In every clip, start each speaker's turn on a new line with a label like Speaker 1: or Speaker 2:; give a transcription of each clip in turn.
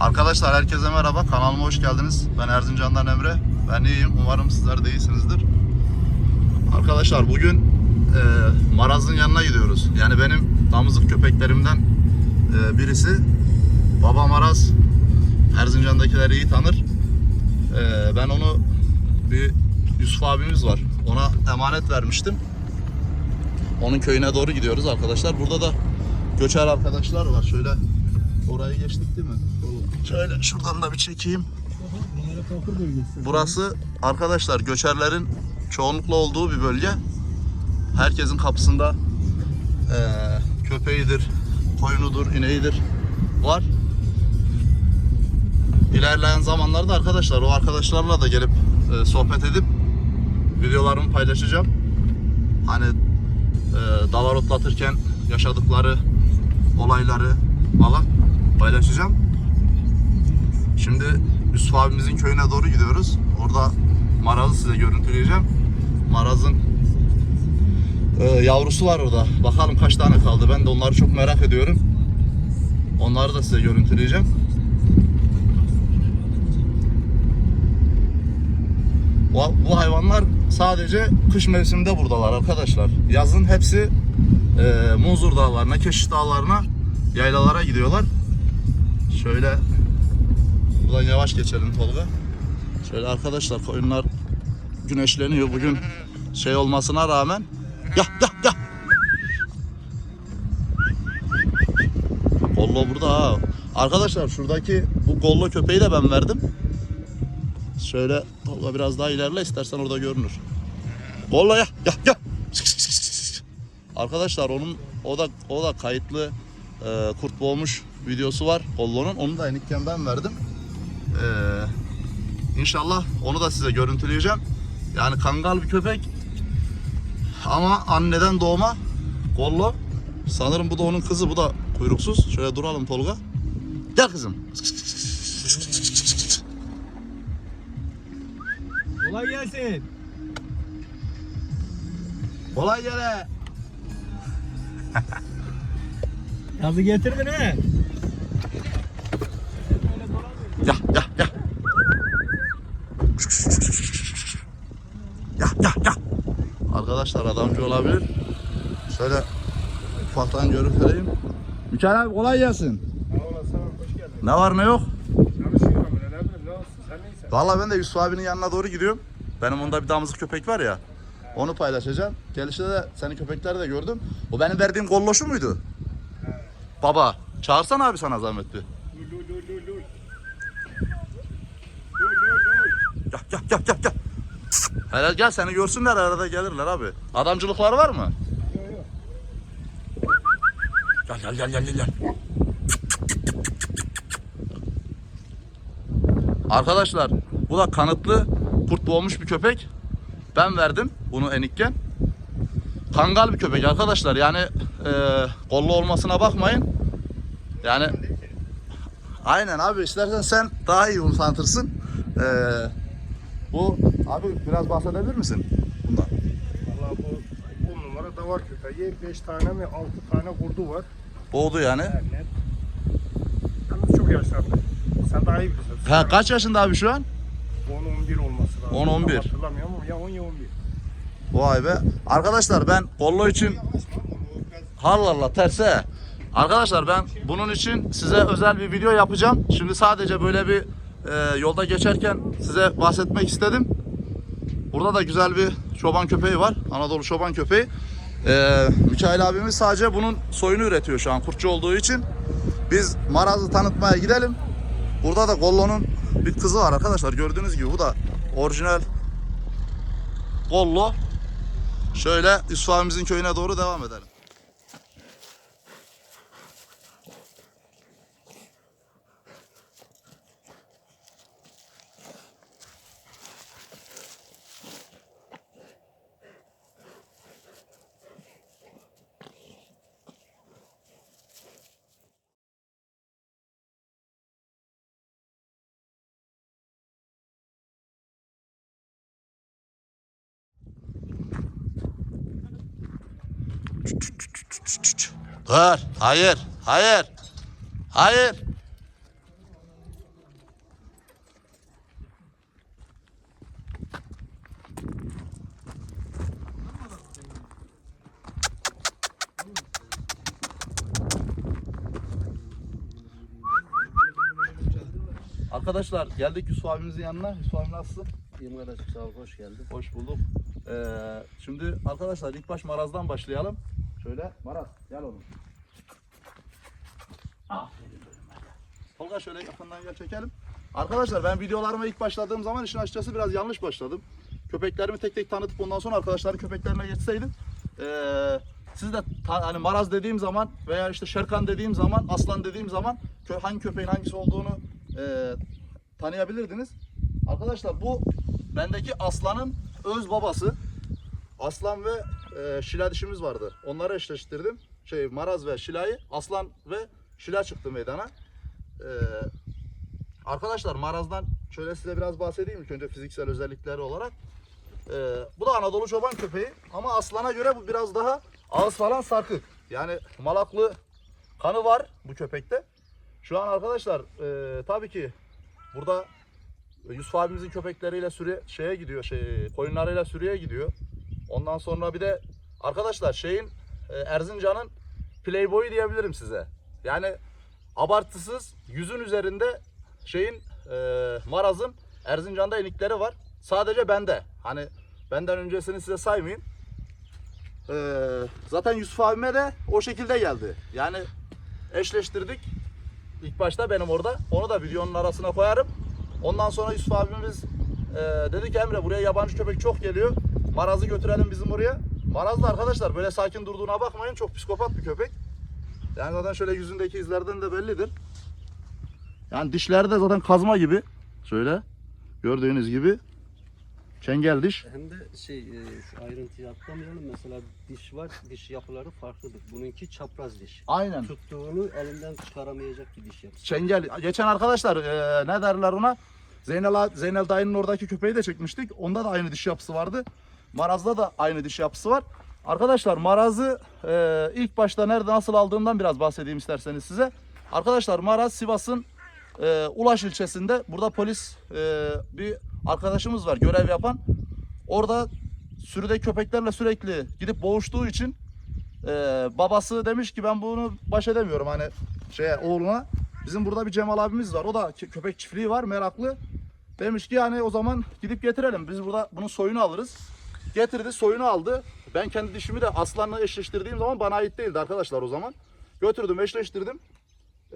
Speaker 1: Arkadaşlar herkese merhaba. Kanalıma hoş geldiniz. Ben Erzincan'dan Emre. Ben iyiyim. Umarım sizler de iyisinizdir. Arkadaşlar bugün e, Maraz'ın yanına gidiyoruz. Yani benim damızlık köpeklerimden e, birisi. Baba Maraz. Erzincan'dakiler iyi tanır. E, ben onu bir Yusuf abimiz var. Ona emanet vermiştim. Onun köyüne doğru gidiyoruz arkadaşlar. Burada da göçer arkadaşlar var. Şöyle orayı geçtik değil mi? Şöyle şuradan da bir çekeyim. Burası arkadaşlar göçerlerin çoğunlukla olduğu bir bölge. Herkesin kapısında eee, köpeğidir, koyunudur, ineğidir var. İlerleyen zamanlarda arkadaşlar o arkadaşlarla da gelip e, sohbet edip videolarımı paylaşacağım. Hani e, davar otlatırken yaşadıkları olayları falan paylaşacağım. Şimdi Yusuf abimizin köyüne doğru gidiyoruz. Orada Maraz'ı size görüntüleyeceğim. Maraz'ın e, yavrusu var orada. Bakalım kaç tane kaldı. Ben de onları çok merak ediyorum. Onları da size görüntüleyeceğim. Bu, hayvanlar sadece kış mevsiminde buradalar arkadaşlar. Yazın hepsi e, Munzur dağlarına, Keşiş dağlarına, yaylalara gidiyorlar. Şöyle Buradan yavaş geçelim Tolga. Şöyle arkadaşlar koyunlar güneşleniyor bugün şey olmasına rağmen. Ya ya ya. Gollo burada ha. Arkadaşlar şuradaki bu gollo köpeği de ben verdim. Şöyle Tolga biraz daha ilerle istersen orada görünür. Gollo ya ya ya. Arkadaşlar onun o da o da kayıtlı e, kurt boğmuş videosu var Gollo'nun. Onu da enikken ben verdim. Ee, inşallah onu da size görüntüleyeceğim. Yani kangal bir köpek. Ama anneden doğma kollu. Sanırım bu da onun kızı. Bu da kuyruksuz. Şöyle duralım Tolga. Gel kızım.
Speaker 2: Kolay gelsin.
Speaker 1: Kolay gele.
Speaker 2: Yazı getirdin he.
Speaker 1: Ya ya ya. Ya ya ya. Arkadaşlar adamcı olabilir. Şöyle ufaktan görüntüleyeyim. Mükemmel abi kolay gelsin. Ne var ne yok?
Speaker 3: Çalışıyorum ben,
Speaker 1: de Yusuf abinin yanına doğru gidiyorum. Benim onda bir damızlık köpek var ya. Onu paylaşacağım. Gelişte de senin köpekleri de gördüm. O benim verdiğim golloşu muydu? Baba. Çağırsana abi sana zahmet bir. Gel gel gel gel gel. Hele gel seni görsünler arada gelirler abi. Adamcılıkları var mı?
Speaker 3: Yok, yok.
Speaker 1: Gel gel gel gel gel. Arkadaşlar bu da kanıtlı kurt boğmuş bir köpek. Ben verdim bunu enikken. Kangal bir köpek arkadaşlar yani e, kollu olmasına bakmayın. Yani aynen abi istersen sen daha iyi bunu tanıtırsın. E, bu abi biraz bahsedebilir misin bundan?
Speaker 3: Vallahi bu on numara davar köpeği. Beş tane mi, altı tane kurdu var.
Speaker 1: Boğdu yani.
Speaker 3: Evet, net. Yalnız çok yaşlandı. Sen daha iyi bilirsin.
Speaker 1: Ha, kaç yaşında abi şu an?
Speaker 3: 10-11 olması lazım.
Speaker 1: 10-11.
Speaker 3: Tam Hatırlamıyorum ama ya 10 ya 11.
Speaker 1: Vay be. Arkadaşlar ben kollo için Allah Allah terse. Arkadaşlar ben bunun için size özel bir video yapacağım. Şimdi sadece böyle bir e, yolda geçerken size bahsetmek istedim. Burada da güzel bir çoban köpeği var. Anadolu çoban köpeği. E, Mikail abimiz sadece bunun soyunu üretiyor şu an kurtçu olduğu için. Biz Maraz'ı tanıtmaya gidelim. Burada da Gollo'nun bir kızı var arkadaşlar. Gördüğünüz gibi bu da orijinal Gollo. Şöyle Yusuf abimizin köyüne doğru devam edelim. Dur. Hayır. Hayır. Hayır. Arkadaşlar geldik Yusuf abimizin yanına. Yusuf abim nasılsın?
Speaker 4: İyiyim kardeşim sağ ol hoş geldin.
Speaker 1: Hoş bulduk. Ee, şimdi arkadaşlar ilk baş marazdan başlayalım. Şöyle Maraz gel oğlum. Aferin. Tolga şöyle yakından gel çekelim. Arkadaşlar ben videolarıma ilk başladığım zaman işin açıkçası biraz yanlış başladım. Köpeklerimi tek tek tanıtıp ondan sonra arkadaşların köpeklerine geçseydim. Ee, siz de hani Maraz dediğim zaman veya işte Şerkan dediğim zaman, Aslan dediğim zaman kö- hangi köpeğin hangisi olduğunu e, tanıyabilirdiniz. Arkadaşlar bu bendeki Aslan'ın öz babası. Aslan ve e, Şila dişimiz vardı. Onları eşleştirdim. Şey Maraz ve Şila'yı Aslan ve Şila çıktı meydana. Ee, arkadaşlar Maraz'dan şöyle size biraz bahsedeyim ilk önce fiziksel özellikleri olarak. Ee, bu da Anadolu çoban köpeği ama Aslan'a göre bu biraz daha ağız falan sarkık. Yani malaklı kanı var bu köpekte. Şu an arkadaşlar e, tabii ki burada Yusuf abimizin köpekleriyle sürü şeye gidiyor, şey koyunlarıyla sürüye gidiyor. Ondan sonra bir de arkadaşlar şeyin e, Erzincan'ın playboyu diyebilirim size. Yani abartısız yüzün üzerinde şeyin e, Maraz'ın Erzincan'da inikleri var. Sadece bende. Hani benden öncesini size saymayayım. E, zaten Yusuf abime de o şekilde geldi. Yani eşleştirdik. İlk başta benim orada. Onu da videonun arasına koyarım. Ondan sonra Yusuf abimiz e, dedi ki Emre buraya yabancı köpek çok geliyor. Maraz'ı götürelim bizim oraya. Maraz da arkadaşlar böyle sakin durduğuna bakmayın. Çok psikopat bir köpek. Yani zaten şöyle yüzündeki izlerden de bellidir. Yani dişleri de zaten kazma gibi. Şöyle gördüğünüz gibi. Çengel diş.
Speaker 4: Hem de şey e, şu ayrıntıyı atlamayalım mesela diş var diş yapıları farklıdır. Bununki çapraz diş.
Speaker 1: Aynen.
Speaker 4: Tuttuğunu elinden çıkaramayacak bir diş yapısı.
Speaker 1: Çengel. Geçen arkadaşlar e, ne derler ona? Zeynel, Zeynel dayının oradaki köpeği de çekmiştik. Onda da aynı diş yapısı vardı. Maraz'da da aynı diş yapısı var. Arkadaşlar Maraz'ı e, ilk başta nerede nasıl aldığımdan biraz bahsedeyim isterseniz size. Arkadaşlar Maraz Sivas'ın e, Ulaş ilçesinde burada polis e, bir arkadaşımız var görev yapan. Orada sürüde köpeklerle sürekli gidip boğuştuğu için e, babası demiş ki ben bunu baş edemiyorum hani şeye oğluna. Bizim burada bir Cemal abimiz var. O da kö- köpek çiftliği var meraklı. Demiş ki yani o zaman gidip getirelim. Biz burada bunun soyunu alırız. Getirdi soyunu aldı. Ben kendi dişimi de aslanla eşleştirdiğim zaman bana ait değildi arkadaşlar o zaman. Götürdüm eşleştirdim.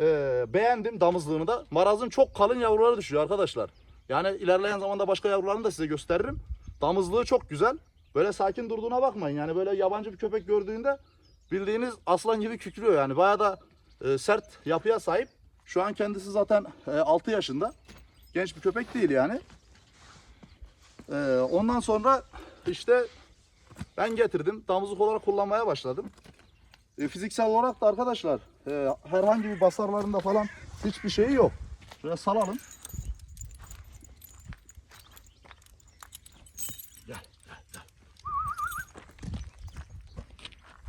Speaker 1: Ee, beğendim damızlığını da. Marazın çok kalın yavruları düşüyor arkadaşlar. Yani ilerleyen zamanda başka yavrularını da size gösteririm. Damızlığı çok güzel. Böyle sakin durduğuna bakmayın. Yani böyle yabancı bir köpek gördüğünde bildiğiniz aslan gibi kükrüyor yani. Bayağı da e, sert yapıya sahip. Şu an kendisi zaten e, 6 yaşında. Genç bir köpek değil yani. E, ondan sonra işte ben getirdim. Damızlık olarak kullanmaya başladım. E, fiziksel olarak da arkadaşlar e, herhangi bir basarlarında falan hiçbir şeyi yok. Şöyle salalım. Gel, gel, gel.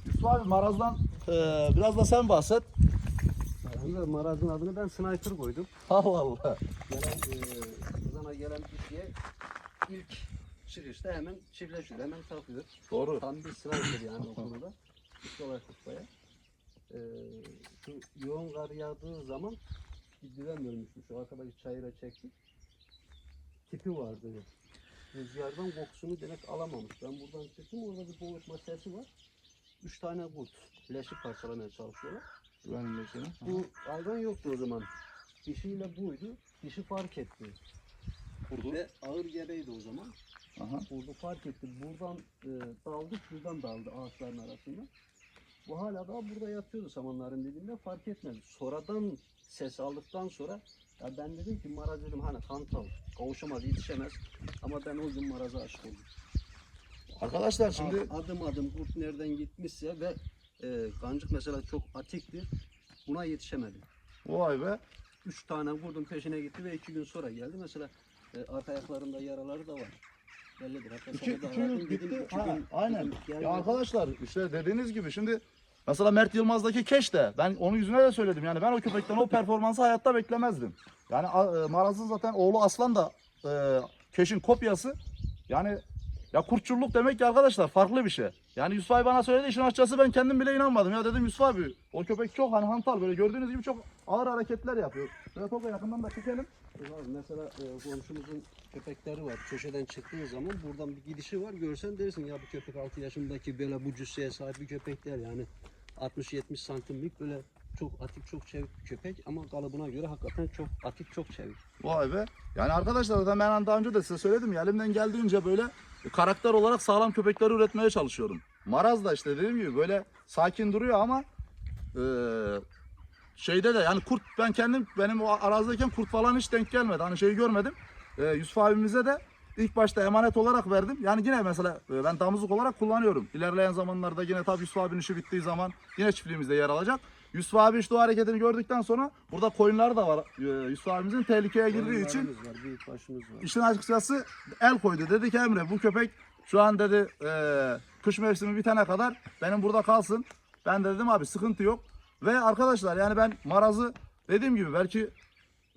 Speaker 1: Yusuf abi Maraz'dan e, biraz da sen bahset.
Speaker 4: De Maraz'ın adını ben sniper koydum.
Speaker 1: Allah Allah.
Speaker 4: Gelen e, kızana gelen dişiye ilk çıkışta hemen çiftleşiyor. Hemen takıyor.
Speaker 1: Doğru.
Speaker 4: Tam bir sniper yani o konuda. Hiç kolay tutmaya. E, şu yoğun kar yağdığı zaman ölmüşmüş. Şu arkadaki çayıra çektik. Tipi vardı. Rüzgardan kokusunu demek alamamış. Ben buradan çıktım orada bir boğuşma sesi var. Üç tane kurt leşi parçalamaya çalışıyorlar.
Speaker 1: Güvenliğindekini.
Speaker 4: Bu hayvan yoktu o zaman. Dişiyle buydu. Dişi fark etti.
Speaker 1: Kurdu.
Speaker 4: Ve ağır gebeydi o zaman.
Speaker 1: Aha.
Speaker 4: Kurdu fark etti. Buradan e, daldı, şuradan daldı ağaçların arasında. Bu hala daha burada yatıyordu samanların dibinde fark etmedi. Sonradan ses aldıktan sonra ya ben dedim ki Maraz dedim hani kantal kavuşamaz yetişemez ama ben o gün Maraz'a aşık oldum.
Speaker 1: Arkadaşlar şimdi
Speaker 4: A- adım adım kurt nereden gitmişse ve e, kancık mesela çok atiktir buna yetişemedim.
Speaker 1: vay be.
Speaker 4: Üç tane vurdum peşine gitti ve iki gün sonra geldi. Mesela e, arka ayaklarında yaraları da var. Bellidir. Hatta
Speaker 1: İki,
Speaker 4: sana da
Speaker 1: iki
Speaker 4: dedim,
Speaker 1: gitti.
Speaker 4: iki
Speaker 1: Ha,
Speaker 4: gün-
Speaker 1: aynen.
Speaker 4: dedim,
Speaker 1: Ya arkadaşlar işte dediğiniz gibi şimdi mesela Mert Yılmaz'daki Keş de ben onun yüzüne de söyledim. Yani ben o köpekten o performansı hayatta beklemezdim. Yani a- e, Maraz'ın zaten oğlu Aslan da e, Keş'in kopyası. Yani Ya kurtçulluk demek ki arkadaşlar farklı bir şey. Yani Yusuf abi bana söyledi işin açıkçası ben kendim bile inanmadım. Ya dedim Yusuf abi o köpek çok hani hantal böyle gördüğünüz gibi çok ağır hareketler yapıyor. Şöyle topa yakından da çekelim.
Speaker 4: Var, mesela e, komşumuzun köpekleri var. Köşeden çıktığı zaman buradan bir gidişi var. Görsen dersin ya bu köpek 6 yaşındaki böyle bu cüsseye sahip bir köpekler yani 60-70 santimlik böyle çok atik çok çevik bir köpek ama kalıbına göre hakikaten çok atik çok çevik.
Speaker 1: Vay be. Yani arkadaşlar zaten ben daha önce de size söyledim ya elimden geldiğince böyle karakter olarak sağlam köpekleri üretmeye çalışıyorum. Maraz da işte dediğim gibi böyle sakin duruyor ama eee, şeyde de yani kurt ben kendim benim o arazideyken kurt falan hiç denk gelmedi. Hani şeyi görmedim. Eee, Yusuf abimize de ilk başta emanet olarak verdim. Yani yine mesela e, ben damızlık olarak kullanıyorum. İlerleyen zamanlarda yine tabii Yusuf abinin işi bittiği zaman yine çiftliğimizde yer alacak. Yusuf abi işte o hareketini gördükten sonra burada koyunlar da var. Eee, Yusuf abimizin tehlikeye girdiği için
Speaker 4: Koyunlarımız var, büyük başımız var.
Speaker 1: İşin açıkçası el koydu. Dedi ki Emre bu köpek şu an dedi eee, kış mevsimi bitene kadar benim burada kalsın. Ben de dedim abi sıkıntı yok. Ve arkadaşlar yani ben marazı dediğim gibi belki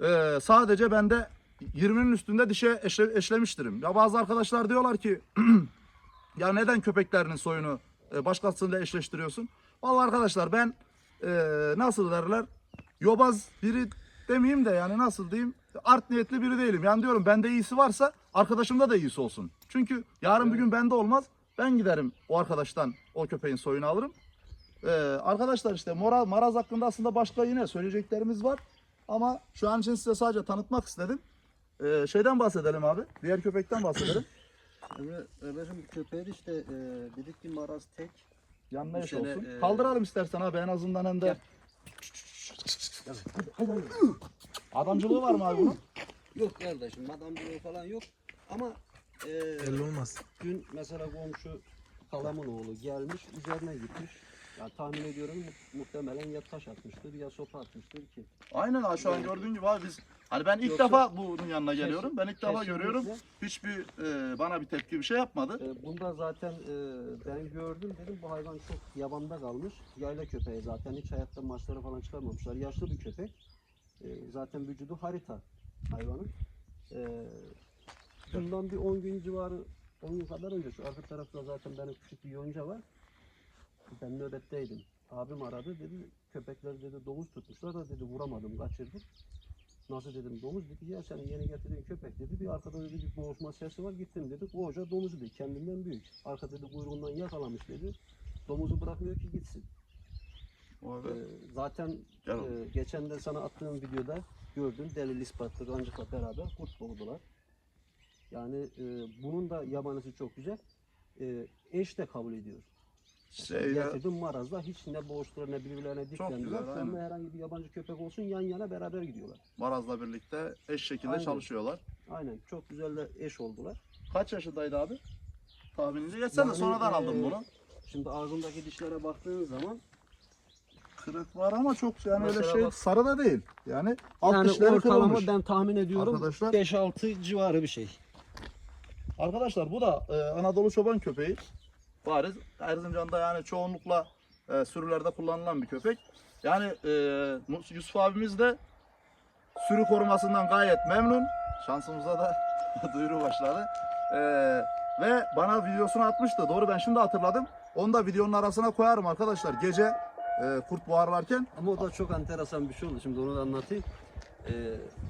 Speaker 1: eee, sadece bende 20'nin üstünde dişe eşle, eşlemiştirim. Ya bazı arkadaşlar diyorlar ki ya neden köpeklerinin soyunu e, başkasıyla eşleştiriyorsun? Vallahi arkadaşlar ben e, nasıl derler yobaz biri demeyeyim de yani nasıl diyeyim art niyetli biri değilim. Yani diyorum bende iyisi varsa arkadaşımda da iyisi olsun. Çünkü yarın bir gün bende olmaz. Ben giderim o arkadaştan o köpeğin soyunu alırım. E, arkadaşlar işte Mora, Maraz hakkında aslında başka yine söyleyeceklerimiz var. Ama şu an için size sadece tanıtmak istedim. E, şeyden bahsedelim abi. Diğer köpekten bahsedelim.
Speaker 4: Emre, Emre'cim köpeği de işte e, dedik ki maraz tek.
Speaker 1: Yanına
Speaker 4: sene,
Speaker 1: olsun.
Speaker 4: e,
Speaker 1: Kaldıralım istersen abi en azından hem de.
Speaker 4: Gel.
Speaker 1: Adamcılığı var mı abi bunun?
Speaker 4: Yok kardeşim madam bloğu falan yok ama e,
Speaker 2: Belli olmaz.
Speaker 4: dün mesela komşu halamın oğlu gelmiş üzerine gitmiş. Ya tahmin ediyorum mu- muhtemelen ya taş atmıştır ya sopa atmıştır ki.
Speaker 1: Aynen abi şu an gördüğün gibi abi biz hani ben ilk
Speaker 4: Yoksa-
Speaker 1: defa bunun yanına geliyorum. Ben ilk defa
Speaker 4: Kesinlikle.
Speaker 1: görüyorum. Hiçbir e, bana bir tepki bir şey yapmadı.
Speaker 4: E, bunda zaten e, ben gördüm dedim bu hayvan çok yabanda kalmış. Yayla köpeği zaten hiç hayatta maçlara falan çıkarmamışlar. Yaşlı bir köpek. E, zaten vücudu harita hayvanın. E, bundan bir 10 gün civarı 10 gün kadar önce şu arka tarafta zaten benim küçük bir yonca var. Ben nöbetteydim. Abim aradı dedi köpekler dedi domuz tutmuşlar da dedi vuramadım kaçırdım. Nasıl dedim domuz dedi ya senin yeni getirdiğin köpek dedi bir arkada dedi bir boğuşma sesi var gittim dedi koca domuz dedi kendinden büyük. Arka dedi kuyruğundan yakalamış dedi. Domuzu bırakmıyor ki gitsin. Ee, zaten e, geçen de sana attığım videoda gördün delil ispatlı kancıkla beraber kurt boğdular. Yani e, bunun da yabanısı çok güzel. E, eş de kabul ediyor.
Speaker 1: Şeyde,
Speaker 4: Getirdim marazda hiç ne boğuştular ne birbirlerine diklendiler.
Speaker 1: güzel, aynen.
Speaker 4: Sonra herhangi bir yabancı köpek olsun yan yana beraber gidiyorlar.
Speaker 1: Maraz'la birlikte eş şekilde
Speaker 4: Aynen.
Speaker 1: çalışıyorlar.
Speaker 4: Aynen çok güzel de eş oldular.
Speaker 1: Kaç yaşındaydı abi? Tahminince. Geçsen de
Speaker 4: Yani,
Speaker 1: sonradan
Speaker 4: e,
Speaker 1: aldım bunu.
Speaker 4: Şimdi ağzındaki dişlere baktığın zaman
Speaker 1: Kırık var ama çok yani öyle
Speaker 4: Mesela
Speaker 1: şey
Speaker 4: bak-
Speaker 1: sarı da değil. Yani alt
Speaker 4: yani
Speaker 1: dişleri kırılmış.
Speaker 4: ben tahmin ediyorum
Speaker 1: Arkadaşlar-
Speaker 4: 5-6 civarı bir şey.
Speaker 1: Arkadaşlar bu da e, Anadolu çoban köpeği. Bariz Erzincan'da yani çoğunlukla e, sürülerde kullanılan bir köpek. Yani e, Yusuf abimiz de sürü korumasından gayet memnun. Şansımıza da duyuru başladı. E, ve bana videosunu atmıştı. Doğru ben şimdi hatırladım. Onu da videonun arasına koyarım arkadaşlar. Gece e, kurt boğarlarken.
Speaker 4: Ama o da çok enteresan bir şey oldu. Şimdi onu da anlatayım. Ee,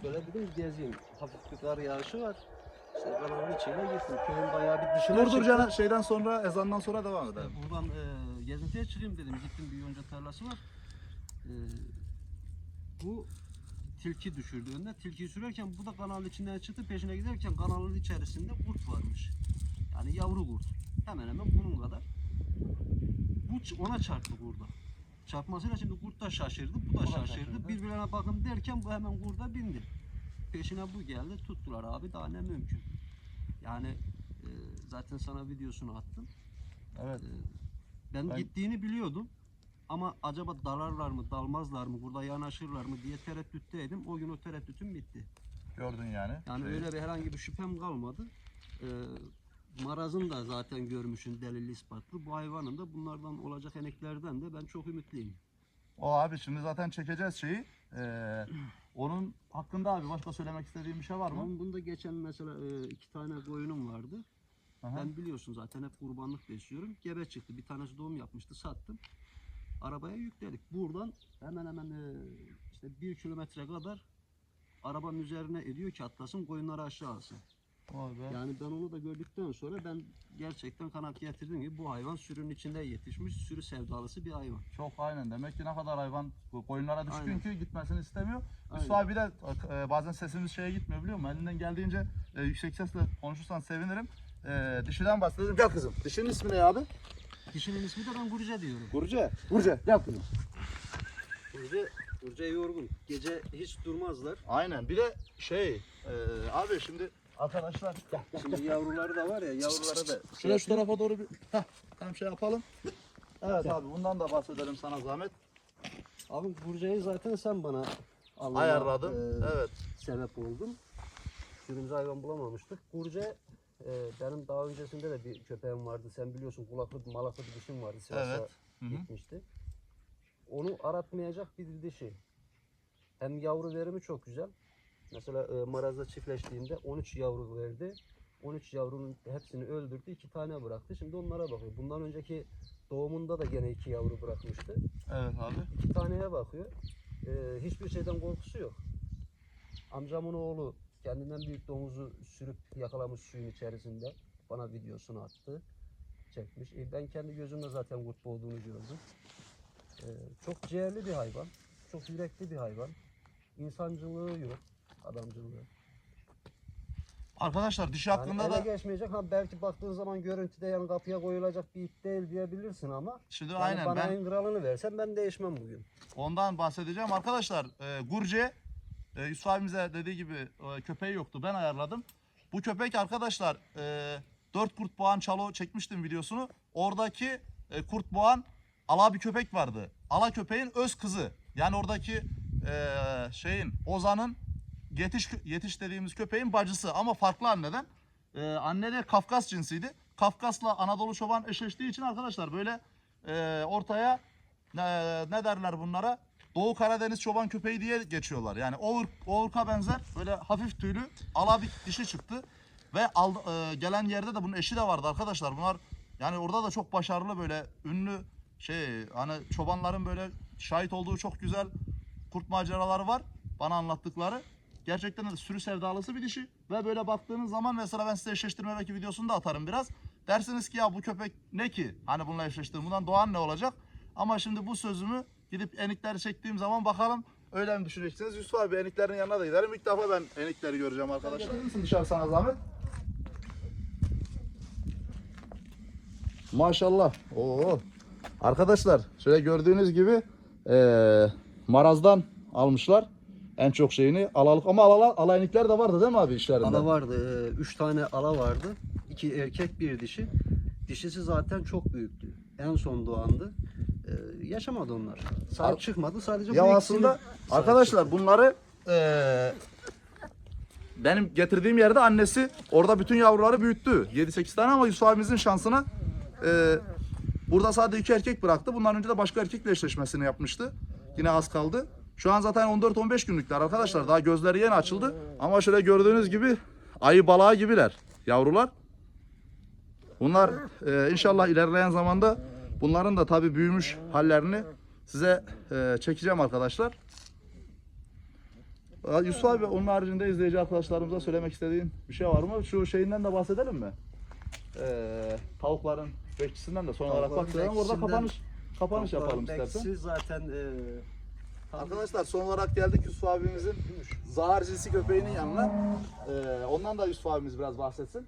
Speaker 4: böyle dedim gezeyim. Hafif bir kar yağışı var. İşte içine gittim. Köyün bayağı bir dışına
Speaker 1: Dur dur
Speaker 4: çıktım.
Speaker 1: canım şeyden sonra ezandan sonra devam
Speaker 4: İşte
Speaker 1: edelim.
Speaker 4: buradan e, gezintiye çıkayım dedim. Gittim bir yonca tarlası var. E, bu tilki düşürdü önüne. Tilkiyi sürerken bu da kanalın içinden çıktı. Peşine giderken kanalın içerisinde kurt varmış. Yani yavru kurt. Hemen hemen bunun kadar. Bu ç- ona çarptı kurda. Çarpmasıyla şimdi kurt da şaşırdı, bu da şaşırdı. Birbirlerine bakın derken bu hemen kurda bindi. Peşine bu geldi, tuttular abi daha ne mümkün. Yani e, zaten sana videosunu attım.
Speaker 1: Evet.
Speaker 4: Ben,
Speaker 1: Ben-
Speaker 4: gittiğini biliyordum. Ama acaba dalarlar mı, dalmazlar mı, burada yanaşırlar mı diye tereddütteydim. O gün o tereddütüm bitti.
Speaker 1: Gördün yani.
Speaker 4: Yani
Speaker 1: Şeyi.
Speaker 4: öyle bir herhangi bir şüphem kalmadı. Ee, marazın da zaten görmüşün delilli ispatlı. Bu hayvanın da bunlardan olacak eneklerden de ben çok ümitliyim.
Speaker 1: O abi şimdi zaten çekeceğiz şeyi. Ee, onun hakkında abi başka söylemek istediğim bir şey var mı?
Speaker 4: Ama bunda geçen mesela e, iki tane koyunum vardı.
Speaker 1: Aha.
Speaker 4: Ben biliyorsun zaten hep kurbanlık besliyorum. Gebe çıktı. Bir tanesi doğum yapmıştı. Sattım. Arabaya yükledik. Buradan hemen hemen e, işte bir kilometre kadar arabanın üzerine ediyor ki atlasın koyunları aşağı alsın.
Speaker 1: Vay be.
Speaker 4: Yani ben onu da gördükten sonra ben gerçekten kanaat getirdim ki bu hayvan sürünün içinde yetişmiş sürü sevdalısı bir hayvan.
Speaker 1: Çok aynen. Demek ki ne kadar hayvan koyunlara düşkün
Speaker 4: Aynen.
Speaker 1: ki gitmesini istemiyor. Yusuf abi de e, bazen sesimiz şeye gitmiyor biliyor musun? Elinden geldiğince e, yüksek sesle konuşursan sevinirim. E, dişiden bahsedelim. Gel kızım. Dişinin ismi ne abi?
Speaker 4: Kişinin ismi de ben Gurca diyorum.
Speaker 1: Gurce. Gurce. Gel kızım.
Speaker 4: Gurca, Gurca yorgun. Gece hiç durmazlar.
Speaker 1: Aynen. Bir de şey e, abi şimdi arkadaşlar gel, gel,
Speaker 4: Şimdi yavruları da var ya yavruları da.
Speaker 1: Şöyle şu tarafa doğru bir heh, tam şey yapalım. Evet abi bundan da bahsedelim sana zahmet.
Speaker 4: Abi Gurca'yı zaten sen bana almana,
Speaker 1: Ayarladın.
Speaker 4: e,
Speaker 1: Evet.
Speaker 4: sebep oldun. Sürümcü hayvan bulamamıştık. Gurca e, benim daha öncesinde de bir köpeğim vardı. Sen biliyorsun kulaklı malaklı bir dişim vardı. Sivas'a
Speaker 1: Evet. Hı hı.
Speaker 4: gitmişti. Onu aratmayacak bir dişi. Hem yavru verimi çok güzel. Mesela e, marazda çiftleştiğinde 13 yavru verdi. 13 yavrunun hepsini öldürdü. iki tane bıraktı. Şimdi onlara bakıyor. Bundan önceki doğumunda da gene iki yavru bırakmıştı.
Speaker 1: Evet abi.
Speaker 4: İki taneye bakıyor. Ee, hiçbir şeyden korkusu yok. Amcamın oğlu kendinden büyük domuzu sürüp yakalamış suyun içerisinde. Bana videosunu attı. Çekmiş. E, ben kendi gözümle zaten kurt olduğunu gördüm. Ee, çok ciğerli bir hayvan. Çok yürekli bir hayvan. İnsancılığı yok. Adamcılığı.
Speaker 1: Arkadaşlar dişi
Speaker 4: Yani
Speaker 1: hakkında
Speaker 4: ele
Speaker 1: da
Speaker 4: geçmeyecek. Ha belki baktığın zaman görüntüde yani kapıya koyulacak bir it değil diyebilirsin ama
Speaker 1: şimdi
Speaker 4: yani
Speaker 1: aynen
Speaker 4: bana
Speaker 1: ben
Speaker 4: en kralını versen ben değişmem bugün.
Speaker 1: ondan bahsedeceğim. Arkadaşlar e, Gurce e, Yusuf abimize dediği gibi e, köpeği yoktu. Ben ayarladım. Bu köpek arkadaşlar e, 4 kurt boğan çalo çekmiştim videosunu. Oradaki e, kurt boğan ala bir köpek vardı. Ala köpeğin öz kızı. Yani oradaki e, şeyin Ozan'ın yetiş yetiş dediğimiz köpeğin bacısı ama farklı anneden. E, anne de Kafkas cinsiydi. Kafkas'la Anadolu çoban eşleştiği için arkadaşlar böyle e, ortaya ne, ne derler bunlara? Doğu Karadeniz çoban köpeği diye geçiyorlar. Yani o, ırk, o ırka benzer böyle hafif tüylü ala bir dişi çıktı. Ve al, e, gelen yerde de bunun eşi de vardı arkadaşlar. Bunlar yani orada da çok başarılı böyle ünlü şey hani çobanların böyle şahit olduğu çok güzel kurt maceraları var. Bana anlattıkları. Gerçekten de sürü sevdalısı bir dişi. Ve böyle baktığınız zaman mesela ben size eşleştirme belki videosunu da atarım biraz. Dersiniz ki ya bu köpek ne ki? Hani bununla eşleştirdim. Bundan doğan ne olacak? Ama şimdi bu sözümü gidip enikleri çektiğim zaman bakalım öyle mi düşüneceksiniz? Yusuf abi eniklerin yanına da giderim. İlk defa ben enikleri göreceğim arkadaşlar. Gelir misin dışarı sana zahmet? Maşallah. Oo. Arkadaşlar şöyle gördüğünüz gibi eee, marazdan almışlar en çok şeyini alalık ama alala, alaynikler de vardı değil mi abi işlerinde?
Speaker 4: Ala vardı. e, Üç tane ala vardı. İki erkek bir dişi. Dişisi zaten çok büyüktü. En son doğandı. E, yaşamadı onlar.
Speaker 1: Ar-
Speaker 4: Sahip çıkmadı. Sadece
Speaker 1: Ya
Speaker 4: bu
Speaker 1: aslında arkadaşlar bunları eee, benim getirdiğim yerde annesi orada bütün yavruları büyüttü. 7-8 tane ama Yusuf abimizin şansına eee, burada sadece iki erkek bıraktı. Bundan önce de başka erkekle eşleşmesini yapmıştı. Yine az kaldı. Şu an zaten 14-15 günlükler arkadaşlar. Daha gözleri yeni açıldı. Ama şöyle gördüğünüz gibi ayı balağı gibiler yavrular. Bunlar eee, inşallah ilerleyen zamanda bunların da tabii büyümüş hallerini size eee, çekeceğim arkadaşlar. Yusuf abi onun haricinde izleyici arkadaşlarımıza söylemek istediğin bir şey var mı? Şu şeyinden de bahsedelim mi? Eee, tavukların bekçisinden de son olarak bakıyorum. Orada kapanış kapanış yapalım istersen.
Speaker 4: zaten e,
Speaker 1: Arkadaşlar son olarak geldik Yusuf abimizin zahar cinsi köpeğinin yanına. Eee, ondan da Yusuf abimiz biraz bahsetsin.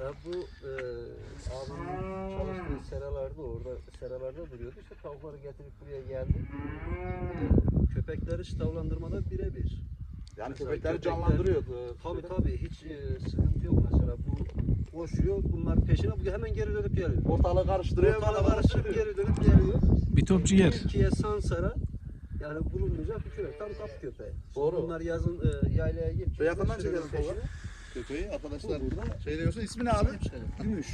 Speaker 4: e, bu e, abimin çalıştığı seralarda orada seralarda duruyordu. İşte tavukları getirip buraya geldi. Köpekleri stavlandırmada birebir.
Speaker 1: Yani
Speaker 4: Mesela
Speaker 1: köpekleri
Speaker 4: köpekler-
Speaker 1: canlandırıyor. Eee,
Speaker 4: Tabii tabii hiç e, sıkıntı yok mesela. Bu koşuyor, bunlar peşine bu hemen geri dönüp geliyor.
Speaker 1: Ortalığı karıştırıyor.
Speaker 4: Ortalığı karıştırıp geri dönüp geliyor.
Speaker 2: Bir top ciğer.
Speaker 4: Türkiye Sansara yani bulunmayacak bir kürek. Tam kap köpeği.
Speaker 1: Doğru.
Speaker 4: Bunlar yazın e, yaylaya geçiyor.
Speaker 1: Şöyle yakından çekelim
Speaker 4: peşine.
Speaker 1: kola. Köpeği arkadaşlar. Şey diyorsun ismi ne abi?
Speaker 4: Gümüş.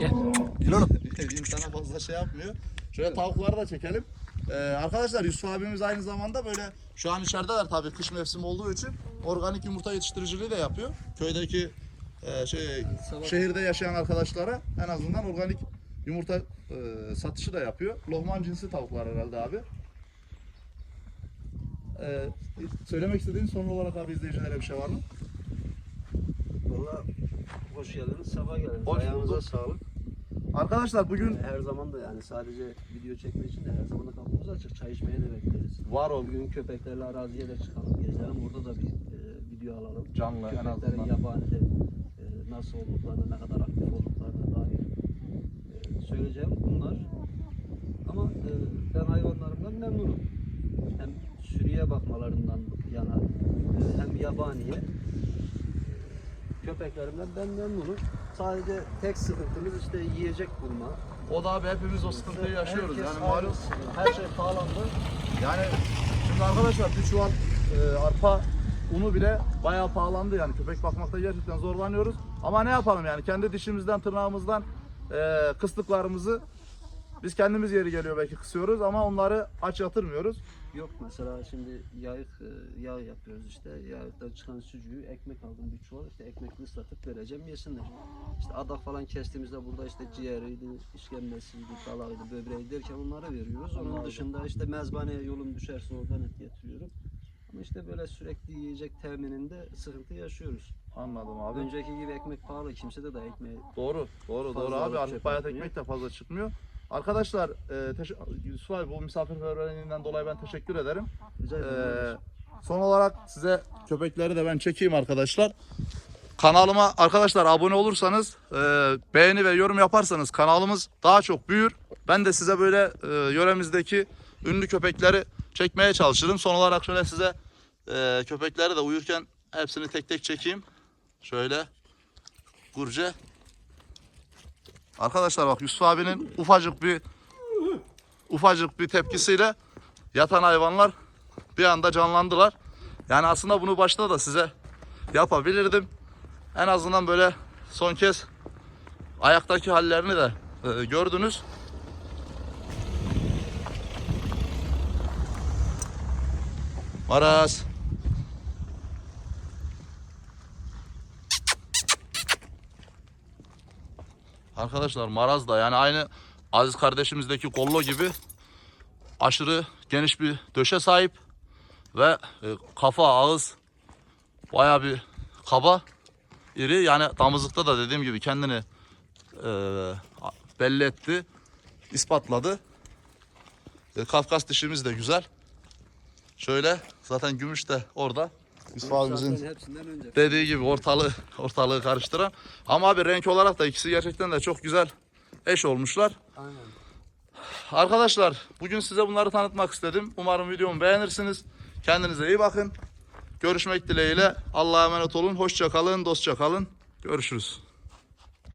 Speaker 1: İnsana fazla şey yapmıyor. Şöyle tavukları da çekelim. Ee, arkadaşlar Yusuf abimiz aynı zamanda böyle şu an içerideler tabii kış mevsimi olduğu için organik yumurta yetiştiriciliği de yapıyor. Köydeki e, şey şehirde yaşayan arkadaşlara en azından organik yumurta e, satışı da yapıyor. Lohman cinsi tavuklar herhalde abi. E, söylemek istediğin son olarak abi izleyicilere bir şey var mı?
Speaker 4: Valla hoş geldiniz, sabah geldiniz.
Speaker 1: Hoş
Speaker 4: Ayağınıza
Speaker 1: bulduk.
Speaker 4: sağlık.
Speaker 1: Arkadaşlar bugün
Speaker 4: Her zaman da yani sadece video çekmek için de her zaman da kapımız açık. Çay içmeye de bekleriz.
Speaker 1: var ol
Speaker 4: Bugün köpeklerle araziye de çıkalım, gezelim. Orada da bir e, video alalım.
Speaker 1: canlı en
Speaker 4: Köpeklerin yabanide e, nasıl olduklarını, ne kadar aktif olduklarına dair e, söyleyeceğim bunlar. Ama e, ben hayvanlarımdan memnunum. Hem sürüye bakmalarından yana e, hem yabaniye e, köpeklerimden ben memnunum. Sadece tek sıkıntımız işte yiyecek bulma.
Speaker 1: O da abi hepimiz o sıkıntıyı yaşıyoruz.
Speaker 4: Herkes
Speaker 1: Yani malum
Speaker 4: aynı. Her şey pahalandı.
Speaker 1: Yani şimdi arkadaşlar bir çuval e, arpa unu bile bayağı pahalandı yani köpek bakmakta gerçekten zorlanıyoruz. Ama ne yapalım yani kendi dişimizden tırnağımızdan e, kıstıklarımızı biz kendimiz yeri geliyor belki kısıyoruz ama onları aç yatırmıyoruz.
Speaker 4: Yok mesela şimdi yayık e, yağ yapıyoruz işte yayıktan çıkan sucuğu ekmek aldım bir çuval işte ekmekle ıslatıp vereceğim yesinler. İşte adak falan kestiğimizde burada işte ciğeriydi, işkembesiydi, dalağıydı, böbreği derken onları veriyoruz. Onun
Speaker 1: Anladım.
Speaker 4: dışında işte mezbaneye yolum düşerse oradan et getiriyorum. Ama işte böyle sürekli yiyecek temininde sıkıntı yaşıyoruz.
Speaker 1: Anladım abi.
Speaker 4: Önceki gibi ekmek pahalı, kimse de da ekmeği
Speaker 1: Doğru, doğru,
Speaker 4: Fazla
Speaker 1: doğru abi.
Speaker 4: alıp
Speaker 1: Artık
Speaker 4: çöpe
Speaker 1: bayat ekmek de fazla çıkmıyor. Arkadaşlar, e, Yusuf abi bu misafirperverliğinden dolayı ben teşekkür ederim.
Speaker 4: rica ederim.
Speaker 1: son olarak size köpekleri de ben çekeyim arkadaşlar. Kanalıma arkadaşlar abone olursanız, e, beğeni ve yorum yaparsanız kanalımız daha çok büyür. Ben de size böyle e, yöremizdeki ünlü köpekleri çekmeye çalışırım. Son olarak şöyle size e, köpekleri de uyurken hepsini tek tek çekeyim. Şöyle Gurce. Arkadaşlar bak Yusuf abinin ufacık bir ufacık bir tepkisiyle yatan hayvanlar bir anda canlandılar. Yani aslında bunu başta da size yapabilirdim. En azından böyle son kez ayaktaki hallerini de e, gördünüz. Maraz. Arkadaşlar Maraz da yani aynı Aziz kardeşimizdeki kollo gibi aşırı geniş bir döşe sahip ve e, kafa, ağız baya bir kaba, iri. Yani damızlıkta da dediğim gibi kendini e, belli etti, ispatladı. E, Kafkas dişimiz de güzel. Şöyle zaten gümüş de orada. Yusuf abimizin dediği gibi ortalığı ortalığı karıştıran. Ama abi renk olarak da ikisi gerçekten de çok güzel eş olmuşlar.
Speaker 4: Aynen.
Speaker 1: Arkadaşlar bugün size bunları tanıtmak istedim. Umarım videomu beğenirsiniz. Kendinize iyi bakın. Görüşmek dileğiyle. Allah'a emanet olun. Hoşça kalın, dostça kalın. Görüşürüz.